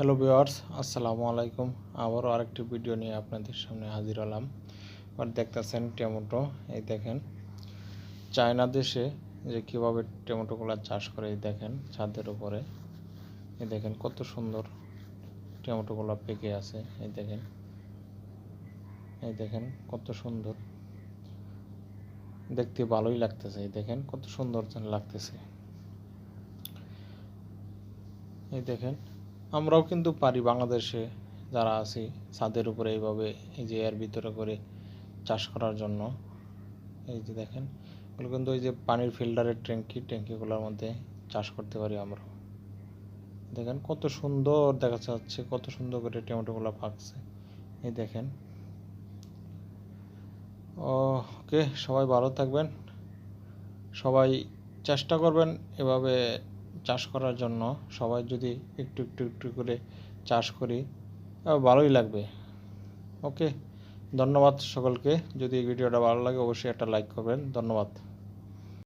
Hello viewers আসসালামু আলাইকুম। আবারও আরেকটি ভিডিও নিয়ে আপনাদের সামনে হাজির হলাম। আর দেখতেছেন টমেটো। এই দেখেন, চায়না দেশে যে কীভাবে টমেটোগুলো চাষ করে, এই দেখেন ছাদের উপরে। এই দেখেন কত সুন্দর টমেটোগুলো পেকে আছে। এই দেখেন এই দেখেন কত সুন্দর। দেখতে ভালোই লাগতেছে, এই দেখেন কত সুন্দর লাগতেছে। এই দেখেন আমরাও কিন্তু পারি বাংলাদেশে যারা আছি, ছাদের উপরে এইভাবে এই যে এর ভিতরে করে চাষ করার জন্য। এই যে দেখেন, এগুলো কিন্তু ওই যে পানির ফিল্টারের ট্যাঙ্কি, ট্যাঙ্কিগুলোর মধ্যে চাষ করতে পারি আমরা দেখেন কত সুন্দর দেখা যাচ্ছে কত সুন্দর করে টমেটোগুলো পাকছে। এই দেখেন। ওকে, সবাই ভালো থাকবেন। সবাই চেষ্টা করবেন এভাবে চাষ করার জন্য সবাই যদি একটু একটু একটু করে চাষ করি ভালোই লাগবে। ওকে ধন্যবাদ সকলকে। যদি ভিডিওটা ভালো লাগে, অবশ্যই একটা লাইক করবেন। ধন্যবাদ।